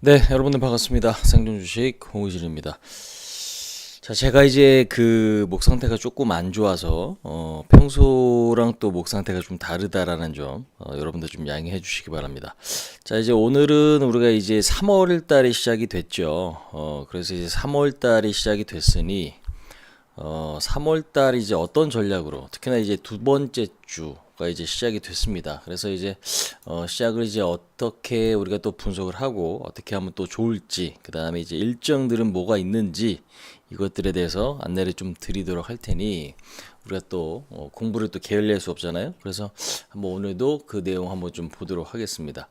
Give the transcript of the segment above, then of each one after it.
네, 여러분들 반갑습니다. 생존 주식 홍의진입니다. 자, 제가 이제 그 목 상태가 조금 안 좋아서 어, 평소랑 또 목 상태가 좀 다르다라는 점 어, 여러분들 좀 양해해 주시기 바랍니다. 자, 이제 오늘은 우리가 이제 3월 달에 시작이 됐죠. 어, 그래서 이제 3월 달이 시작이 됐으니 어, 3월 달 이제 어떤 전략으로 특히나 이제 두 번째 주 가 이제 시작이 됐습니다. 그래서 이제 어, 시작을 이제 어떻게 우리가 또 분석을 하고 어떻게 하면 또 좋을지 그 다음에 이제 일정들은 뭐가 있는지 이것들에 대해서 안내를 좀 드리도록 할 테니 우리가 또 어, 공부를 또 게을리할 수 없잖아요. 그래서 한번 오늘도 그 내용 한번 좀 보도록 하겠습니다.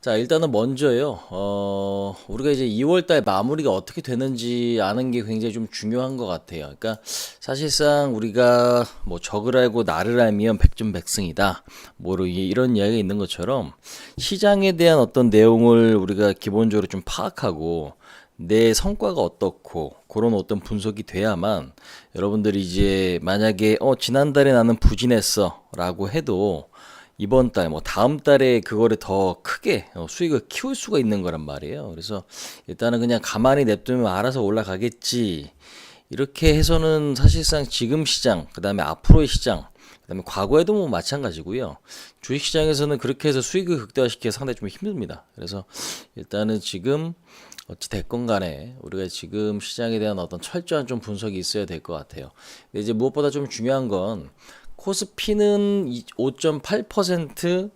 자, 일단은 먼저요. 어, 우리가 이제 2월 달 마무리가 어떻게 되는지 아는 게 굉장히 좀 중요한 것 같아요. 그러니까 사실상 우리가 뭐 적을 알고 나를 알면 백전백승이다. 뭐로 이- 이런 이야기가 있는 것처럼 시장에 대한 어떤 내용을 우리가 기본적으로 좀 파악하고 내 성과가 어떻고 그런 어떤 분석이 돼야만 여러분들이 이제 만약에 어 지난달에 나는 부진했어라고 해도 이번 달, 뭐 다음 달에 그거를 더 크게 어, 수익을 키울 수가 있는 거란 말이에요. 그래서 일단은 그냥 가만히 냅두면 알아서 올라가겠지. 이렇게 해서는 사실상 지금 시장, 그 다음에 앞으로의 시장, 그 다음에 과거에도 뭐 마찬가지고요. 주식 시장에서는 그렇게 해서 수익을 극대화시키기 상당히 좀 힘듭니다. 그래서 일단은 지금 어찌 됐건 간에 우리가 지금 시장에 대한 어떤 철저한 좀 분석이 있어야 될 것 같아요. 근데 이제 무엇보다 좀 중요한 건 코스피는 5.8%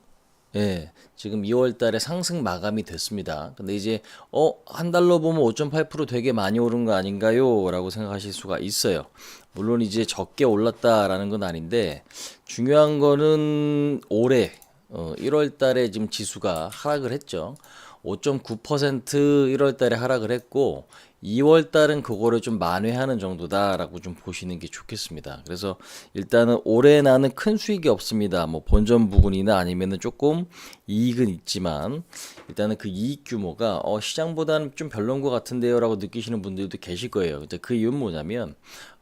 예, 지금 2월 달에 상승 마감이 됐습니다. 근데 이제 어, 한 달로 보면 5.8% 되게 많이 오른 거 아닌가요? 라고 생각하실 수가 있어요. 물론 이제 적게 올랐다라는 건 아닌데 중요한 거는 올해 어, 1월 달에 지금 지수가 하락을 했죠. 5.9% 1월 달에 하락을 했고 2월 달은 그거를 좀 만회하는 정도다라고 좀 보시는 게 좋겠습니다. 그래서 일단은 올해 나는 큰 수익이 없습니다. 뭐 본전 부분이나 아니면은 조금 이익은 있지만 일단은 그 이익 규모가 어 시장보다는 좀 별론 것 같은데요라고 느끼시는 분들도 계실 거예요. 이제 그 이유는 뭐냐면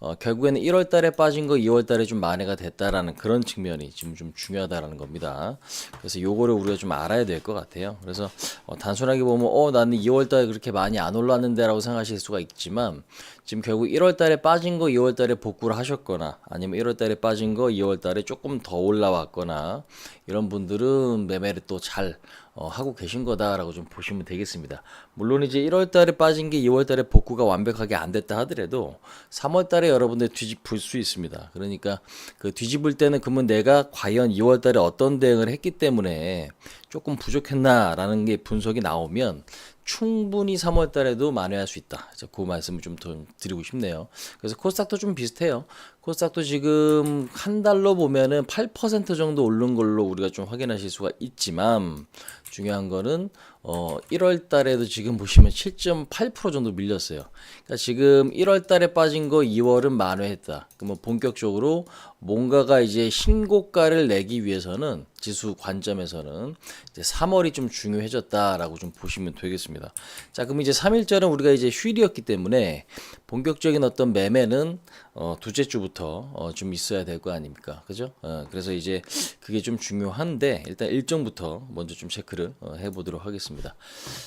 어 결국에는 1월 달에 빠진 거 2월 달에 좀 만회가 됐다라는 그런 측면이 지금 좀 중요하다라는 겁니다. 그래서 요거를 우리가 좀 알아야 될 것 같아요. 그래서 어 단순하게 보면 어 나는 2월 달에 그렇게 많이 안 올랐는데라고 생각하실 수가 있지만 지금 결국 1월 달에 빠진 거 2월 달에 복구를 하셨거나 아니면 1월 달에 빠진 거 2월 달에 조금 더 올라왔거나 이런 분들은 매매를 또잘 어, 하고 계신 거다라고 좀 보시면 되겠습니다. 물론 이제 1월 달에 빠진 게 2월 달에 복구가 완벽하게 안 됐다 하더라도 3월 달에 여러분들 뒤집을 수 있습니다. 그러니까 그 뒤집을 때는 그러면 내가 과연 2월 달에 어떤 대응을 했기 때문에 조금 부족했나라는 게 분석이 나오면 충분히 3월 달에도 만회할 수 있다. 그 말씀을 좀더 드리고 싶네요. 그래서 코스닥도 좀 비슷해요. 코스닥도 지금 한 달로 보면은 8% 정도 오른 걸로 우리가 좀 확인하실 수가 있지만 중요한 거는 어 1월 달에도 지금 보시면 7.8% 정도 밀렸어요. 그러니까 지금 1월 달에 빠진 거 2월은 만회했다. 그러면 본격적으로 뭔가가 이제 신고가를 내기 위해서는 지수 관점에서는 이제 3월이 좀 중요해졌다라고 좀 보시면 되겠습니다. 자, 그럼 이제 3일절은 우리가 이제 휴일이었기 때문에 본격적인 어떤 매매는 어, 둘째 주부터 어, 좀 있어야 될 거 아닙니까? 그죠? 어, 그래서 이제 그게 좀 중요한데 일단 일정부터 먼저 좀 체크를 어, 해보도록 하겠습니다.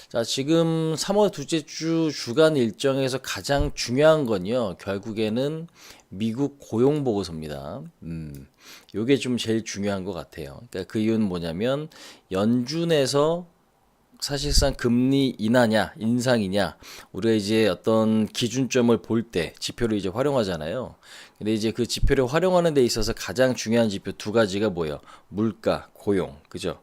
자, 지금 3월 둘째 주 주간 일정에서 가장 중요한 건요, 결국에는 미국 고용 보고서입니다. 음, 요게 좀 제일 중요한 것 같아요. 그러니까 그 이유는 뭐냐면 연준에서 사실상 금리 인하냐 인상이냐 우리가 이제 어떤 기준점을 볼 때 지표를 이제 활용하잖아요. 근데 이제 그 지표를 활용하는 데 있어서 가장 중요한 지표 두 가지가 뭐예요? 물가, 고용. 그죠?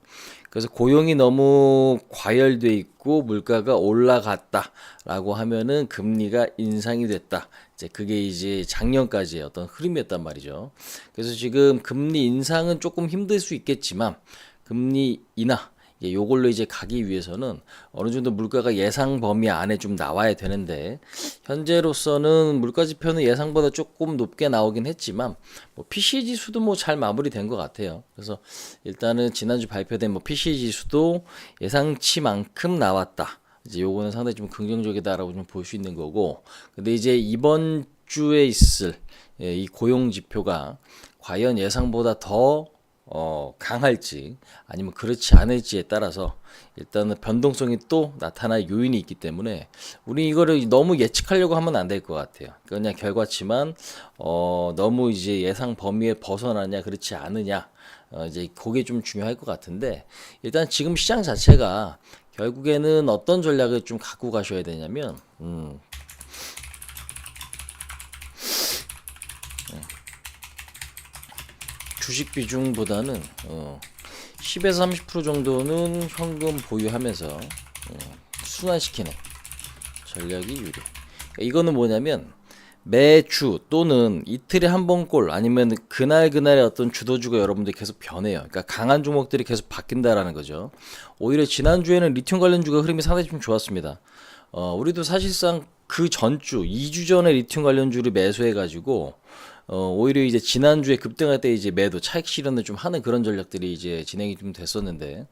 그래서 고용이 너무 과열돼 있고 물가가 올라갔다라고 하면은 금리가 인상이 됐다. 이제 그게 이제 작년까지의 어떤 흐름이었단 말이죠. 그래서 지금 금리 인상은 조금 힘들 수 있겠지만 금리 인하 예, 요걸로 이제 가기 위해서는 어느 정도 물가가 예상 범위 안에 좀 나와야 되는데 현재로서는 물가 지표는 예상보다 조금 높게 나오긴 했지만 뭐 PCE 지수도 뭐 잘 마무리된 것 같아요. 그래서 일단은 지난주 발표된 뭐 PCE 지수도 예상치만큼 나왔다. 이제 요거는 상당히 좀 긍정적이다라고 좀 볼 수 있는 거고 근데 이제 이번 주에 있을 예, 이 고용 지표가 과연 예상보다 더 어, 강할지 아니면 그렇지 않을지에 따라서 일단은 변동성이 또 나타날 요인이 있기 때문에 우리 이거를 너무 예측하려고 하면 안 될 것 같아요. 그냥 결과치만 어, 너무 이제 예상 범위에 벗어나냐 그렇지 않으냐 어, 이제 그게 좀 중요할 것 같은데 일단 지금 시장 자체가 결국에는 어떤 전략을 좀 갖고 가셔야 되냐면 음, 주식 비중보다는 어, 10에서 30% 정도는 현금 보유하면서 어, 순환시키는 전략이 유리. 이거는 뭐냐면 매주 또는 이틀에 한 번꼴 아니면 그날 그날의 어떤 주도주가 여러분들 계속 변해요. 그러니까 강한 종목들이 계속 바뀐다라는 거죠. 오히려 지난주에는 리튬 관련주가 흐름이 상당히 좀 좋았습니다. 어, 우리도 사실상 그 전주, 2주 전에 리튬 관련주를 매수해가지고 어, 오히려 이제 지난주에 급등할 때 이제 매도 차익 실현을 좀 하는 그런 전략들이 이제 진행이 좀 됐었는데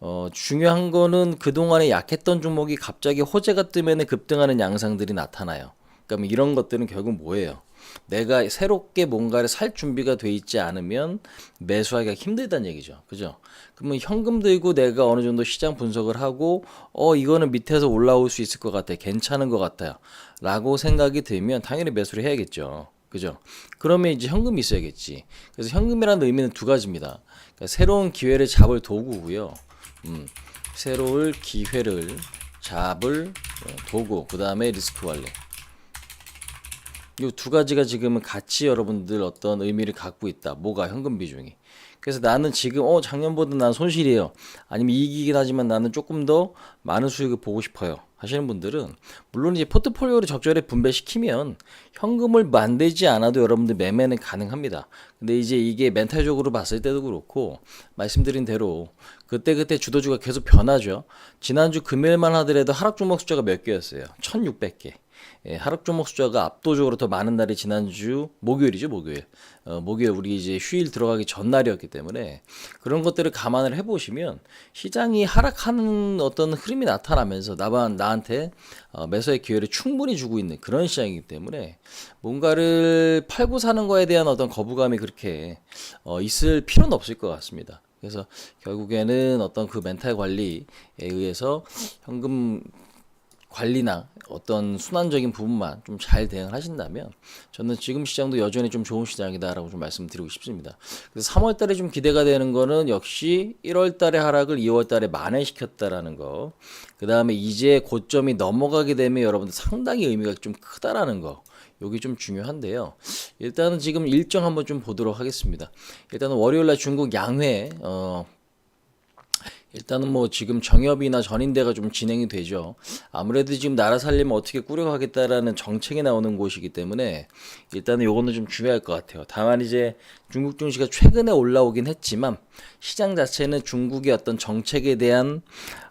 어, 중요한 거는 그동안에 약했던 종목이 갑자기 호재가 뜨면은 급등하는 양상들이 나타나요. 그러니까 이런 것들은 결국 뭐예요? 내가 새롭게 뭔가를 살 준비가 돼 있지 않으면 매수하기가 힘들다는 얘기죠. 그죠? 그러면 현금 들고 내가 어느 정도 시장 분석을 하고 어 이거는 밑에서 올라올 수 있을 것 같아. 괜찮은 것 같아요. 라고 생각이 들면 당연히 매수를 해야겠죠. 그죠? 그러면 이제 현금이 있어야겠지. 그래서 현금이라는 의미는 두 가지입니다. 그러니까 새로운 기회를 잡을 도구고요. 음, 새로운 기회를 잡을 어, 도구. 그 다음에 리스크 관리. 이 두 가지가 지금은 같이 여러분들 어떤 의미를 갖고 있다. 뭐가 현금 비중이. 그래서 나는 지금 어 작년보다 난 손실이에요. 아니면 이익이긴 하지만 나는 조금 더 많은 수익을 보고 싶어요. 하시는 분들은 물론 이제 포트폴리오를 적절히 분배시키면 현금을 만들지 않아도 여러분들 매매는 가능합니다. 근데 이제 이게 멘탈적으로 봤을 때도 그렇고 말씀드린 대로 그때그때 주도주가 계속 변하죠. 지난주 금요일만 하더라도 하락 종목 숫자가 몇 개였어요? 1600개. 예, 하락 종목 숫자가 압도적으로 더 많은 날이 지난주 목요일이죠, 목요일. 어, 목요일 우리 이제 휴일 들어가기 전날이었기 때문에 그런 것들을 감안을 해보시면 시장이 하락하는 어떤 흐름이 나타나면서 나만 나한테 어, 매수의 기회를 충분히 주고 있는 그런 시장이기 때문에 뭔가를 팔고 사는 거에 대한 어떤 거부감이 그렇게 어, 있을 필요는 없을 것 같습니다. 그래서 결국에는 어떤 그 멘탈 관리에 의해서 현금 관리나 어떤 순환적인 부분만 좀 잘 대응을 하신다면 저는 지금 시장도 여전히 좀 좋은 시장이다라고 좀 말씀드리고 싶습니다. 그래서 3월 달에 좀 기대가 되는 거는 역시 1월 달에 하락을 2월 달에 만회시켰다라는 거. 그다음에 이제 고점이 넘어가게 되면 여러분들 상당히 의미가 좀 크다라는 거. 여기 좀 중요한데요. 일단은 지금 일정 한번 좀 보도록 하겠습니다. 일단은 월요일 날 중국 양회 어 일단은 뭐 지금 정협이나 전인대가 좀 진행이 되죠. 아무래도 지금 나라 살림을 어떻게 꾸려가겠다라는 정책이 나오는 곳이기 때문에 일단은 요거는 좀 중요할 것 같아요. 다만 이제 중국 증시가 최근에 올라오긴 했지만 시장 자체는 중국의 어떤 정책에 대한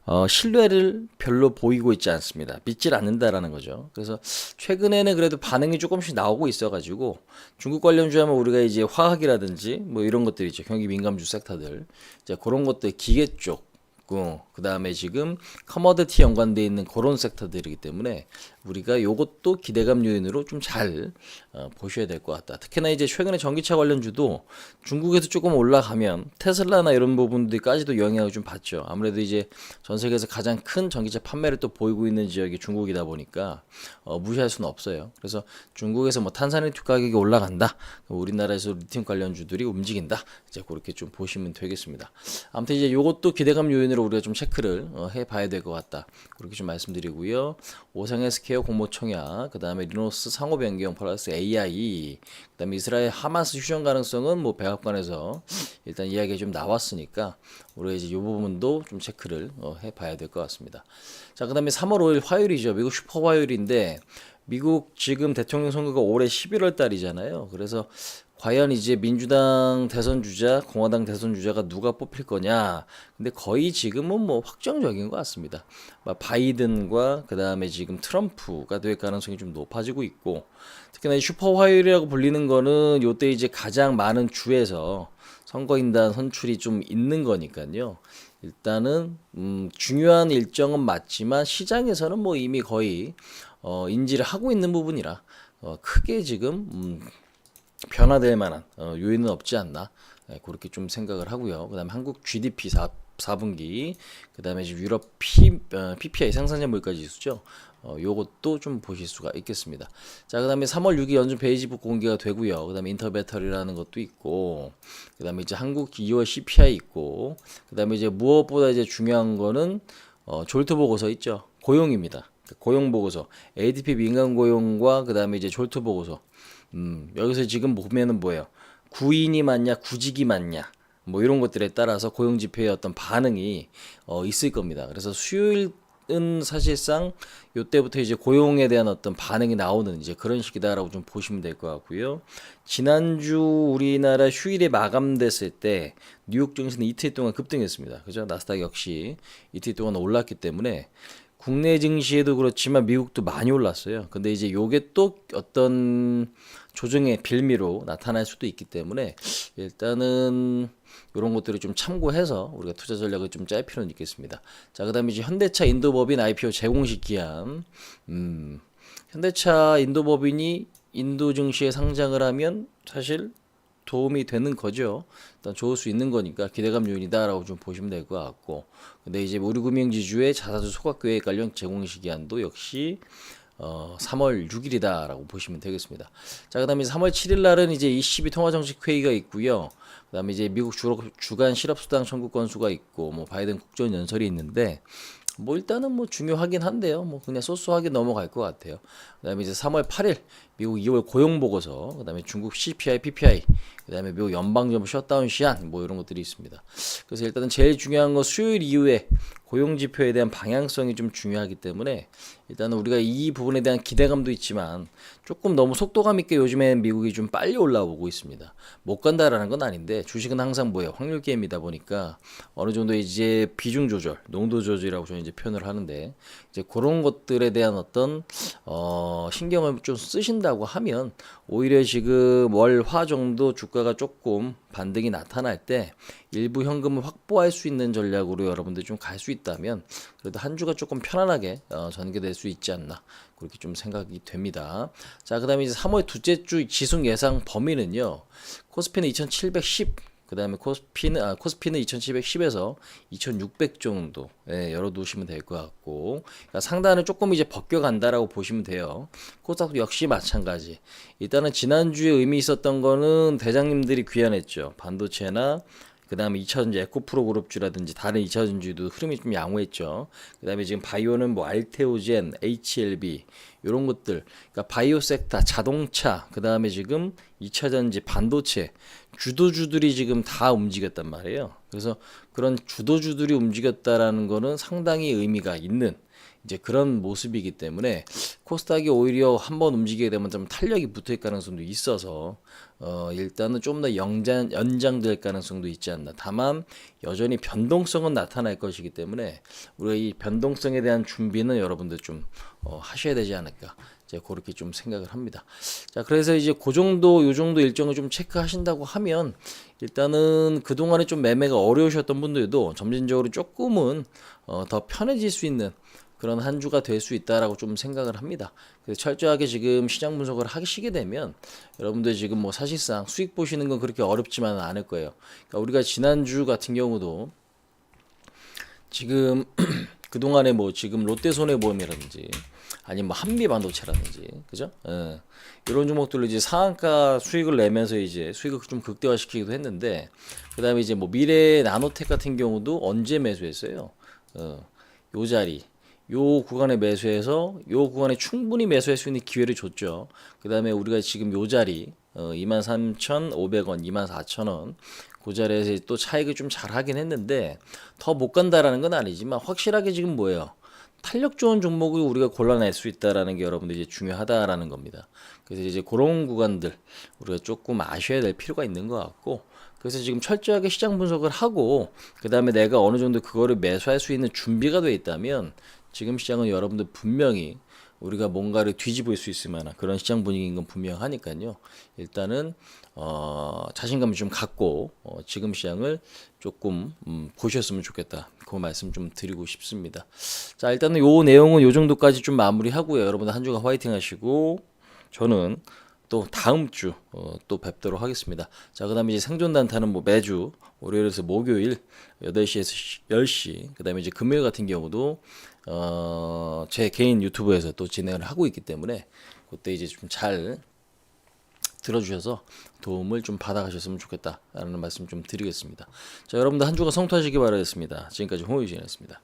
어, 신뢰를 별로 보이고 있지 않습니다. 믿질 않는다라는 거죠. 그래서 최근에는 그래도 반응이 조금씩 나오고 있어가지고 중국 관련주 하면 우리가 이제 화학이라든지 뭐 이런 것들이죠. 경기 민감주 섹터들. 이제 그런 것들 기계 쪽. 그 다음에 지금 커머디티 연관돼 있는 그런 섹터들이기 때문에 우리가 요것도 기대감 요인으로 좀잘 어, 보셔야 될 것 같다. 특히나 이제 최근에 전기차 관련주도 중국에서 조금 올라가면 테슬라나 이런 부분들까지도 영향을 좀 받죠. 아무래도 이제 전 세계에서 가장 큰 전기차 판매를 또 보이고 있는 지역이 중국이다 보니까 어, 무시할 수는 없어요. 그래서 중국에서 뭐 탄산리튬 가격이 올라간다. 우리나라에서 리튬 관련주들이 움직인다. 이제 그렇게 좀 보시면 되겠습니다. 아무튼 이제 요것도 기대감 요인 으로 우리가 좀 체크를 어, 해봐야 될 것 같다. 그렇게 좀 말씀드리고요. 오상 헬스케어 공모 청약, 그 다음에 리노스 상호 변경 플러스 AI, 그 다음에 이스라엘 하마스 휴전 가능성은 뭐 백악관에서 일단 이야기 좀 나왔으니까 우리가 이제 이 부분도 좀 체크를 어, 해봐야 될 것 같습니다. 자, 그 다음에 3월 5일 화요일이죠. 미국 슈퍼 화요일인데 미국 지금 대통령 선거가 올해 11월 달이잖아요. 그래서 과연 이제 민주당 대선 주자, 공화당 대선 주자가 누가 뽑힐 거냐. 근데 거의 지금은 뭐 확정적인 것 같습니다. 막 바이든과 그 다음에 지금 트럼프가 될 가능성이 좀 높아지고 있고, 특히나 이 슈퍼 화요일이라고 불리는 거는 요때 이제 가장 많은 주에서 선거인단 선출이 좀 있는 거니까요. 일단은 음, 중요한 일정은 맞지만 시장에서는 뭐 이미 거의 어, 인지를 하고 있는 부분이라 어, 크게 지금 음, 변화될 만한 어, 요인은 없지 않나 네, 그렇게 좀 생각을 하고요. 그다음에 한국 GDP 4, 4분기, 그다음에 지금 유럽 P, 어, PPI 생산자 물가 지수죠. 어, 요것도 좀 보실 수가 있겠습니다. 자, 그 다음에 3월 6일 연준 베이지북 공개가 되고요. 그 다음에 인터배터리라는 것도 있고, 그 다음에 이제 한국 2월 CPI 있고, 그 다음에 이제 무엇보다 이제 중요한 거는 어, 졸트 보고서 있죠. 고용입니다. 고용 보고서, ADP 민간 고용과 그 다음에 이제 졸트 보고서. 음, 여기서 지금 보면은 뭐예요? 구인이 맞냐, 구직이 맞냐. 뭐 이런 것들에 따라서 고용 지표의 어떤 반응이 어, 있을 겁니다. 그래서 수요일은 사실상 요때부터 이제 고용에 대한 어떤 반응이 나오는 이제 그런 시기다라고 좀 보시면 될 것 같고요. 지난주 우리나라 휴일에 마감됐을 때 뉴욕 증시는 이틀 동안 급등했습니다. 그죠? 나스닥 역시 이틀 동안 올랐기 때문에 국내 증시에도 그렇지만 미국도 많이 올랐어요. 근데 이제 요게 또 어떤 조정의 빌미로 나타날 수도 있기 때문에 일단은 이런 것들을 좀 참고해서 우리가 투자 전략을 좀 짤 필요는 있겠습니다. 자, 그다음에 이제 현대차 인도법인 IPO 재공식 기한. 음, 현대차 인도법인이 인도 증시에 상장을 하면 사실 도움이 되는 거죠. 일단 좋을 수 있는 거니까 기대감 요인이다라고 좀 보시면 될 것 같고. 근데 이제 우리 금융지주의 자사주 소각계획 관련 제공식 기한도 역시 어, 3월 6일이다라고 보시면 되겠습니다. 자, 그다음에 3월 7일 날은 이제 ECB 통화정책 회의가 있고요. 그다음에 이제 미국 주, 주간 실업수당 청구 건수가 있고 뭐 바이든 국정 연설이 있는데 뭐 일단은 뭐 중요하긴 한데요. 뭐 그냥 소소하게 넘어갈 것 같아요. 그다음에 이제 3월 8일 미국 2월 고용 보고서, 그다음에 중국 CPI, PPI, 그다음에 미국 연방정부 셧다운 시한 뭐 이런 것들이 있습니다. 그래서 일단은 제일 중요한 건 수요일 이후에 고용 지표에 대한 방향성이 좀 중요하기 때문에 일단은 우리가 이 부분에 대한 기대감도 있지만 조금 너무 속도감 있게 요즘에 미국이 좀 빨리 올라오고 있습니다. 못 간다라는 건 아닌데 주식은 항상 뭐예요? 확률 게임이다 보니까 어느 정도 이제 비중 조절, 농도 조절이라고 저는 이제 표현을 하는데 이제 그런 것들에 대한 어떤 어 신경을 좀 쓰신 다고 하면 오히려 지금 월 화 정도 주가가 조금 반등이 나타날 때 일부 현금을 확보할 수 있는 전략으로 여러분들 좀갈 수 있다면 그래도 한 주가 조금 편안하게 어, 전개될 수 있지 않나 그렇게 좀 생각이 됩니다. 자, 그 다음에 이제 3월 둘째 주 지수 예상 범위는요. 코스피는 2,710 그 다음에 코스피는 아, 코스피는 2,710에서 2,600 정도 예, 열어두시면 될 것 같고 그러니까 상단을 조금 이제 벗겨간다라고 보시면 돼요. 코스닥도 역시 마찬가지. 일단은 지난주에 의미 있었던 거는 대장님들이 귀환했죠. 반도체나 그 다음에 2차전지 에코프로 그룹주라든지 다른 2차전지도 흐름이 좀 양호했죠. 그 다음에 지금 바이오는 뭐 알테오젠, HLB 이런 것들, 그러니까 바이오 섹터, 자동차, 그 다음에 지금 2차전지, 반도체 주도주들이 지금 다 움직였단 말이에요. 그래서 그런 주도주들이 움직였다라는 거는 상당히 의미가 있는 이제 그런 모습이기 때문에 코스닥이 오히려 한번 움직이게 되면 좀 탄력이 붙을 가능성도 있어서 어 일단은 좀 더 연장 연장될 가능성도 있지 않나. 다만 여전히 변동성은 나타날 것이기 때문에 우리가 이 변동성에 대한 준비는 여러분들 좀 어, 하셔야 되지 않을까. 이제 그렇게 좀 생각을 합니다. 자, 그래서 이제 그 정도, 요 정도 일정을 좀 체크하신다고 하면 일단은 그동안에 좀 매매가 어려우셨던 분들도 점진적으로 조금은 어, 더 편해질 수 있는 그런 한 주가 될 수 있다라고 좀 생각을 합니다. 그래서 철저하게 지금 시장 분석을 하시게 되면 여러분들 지금 뭐 사실상 수익 보시는 건 그렇게 어렵지만은 않을 거예요. 그러니까 우리가 지난주 같은 경우도 지금 그동안에 뭐 지금 롯데 손해보험이라든지 아니면 뭐 한미 반도체라든지 그죠? 예. 이런 종목들로 이제 상한가 수익을 내면서 이제 수익을 좀 극대화시키기도 했는데 그다음에 이제 뭐 미래 나노텍 같은 경우도 언제 매수했어요? 어, 요 자리 요 구간에 매수해서 요 구간에 충분히 매수할 수 있는 기회를 줬죠. 그 다음에 우리가 지금 요 자리 어, 23,500원, 24,000원 그 자리에서 또 차익을 좀 잘 하긴 했는데 더 못 간다라는 건 아니지만 확실하게 지금 뭐예요? 탄력 좋은 종목을 우리가 골라낼 수 있다라는 게 여러분들 이제 중요하다라는 겁니다. 그래서 이제 그런 구간들 우리가 조금 아셔야 될 필요가 있는 것 같고 그래서 지금 철저하게 시장 분석을 하고 그 다음에 내가 어느 정도 그거를 매수할 수 있는 준비가 돼 있다면 지금 시장은 여러분들 분명히 우리가 뭔가를 뒤집을 수 있을 만한 그런 시장 분위기인 건 분명하니까요. 일단은 어, 자신감을 좀 갖고 어, 지금 시장을 조금 음, 보셨으면 좋겠다. 그 말씀 좀 드리고 싶습니다. 자, 일단은 요 내용은 요 정도까지 좀 마무리하고요. 여러분들 한 주간 화이팅 하시고 저는 또 다음 주 어, 또 뵙도록 하겠습니다. 자, 그 다음에 이제 생존 단타는 뭐 매주 월요일에서 목요일 8시에서 10시, 그 다음에 이제 금요일 같은 경우도 어, 제 개인 유튜브에서 또 진행을 하고 있기 때문에 그때 이제 좀 잘 들어주셔서 도움을 좀 받아가셨으면 좋겠다라는 말씀 좀 드리겠습니다. 자, 여러분들 한 주가 성투하시기 바라겠습니다. 지금까지 홍유진이었습니다.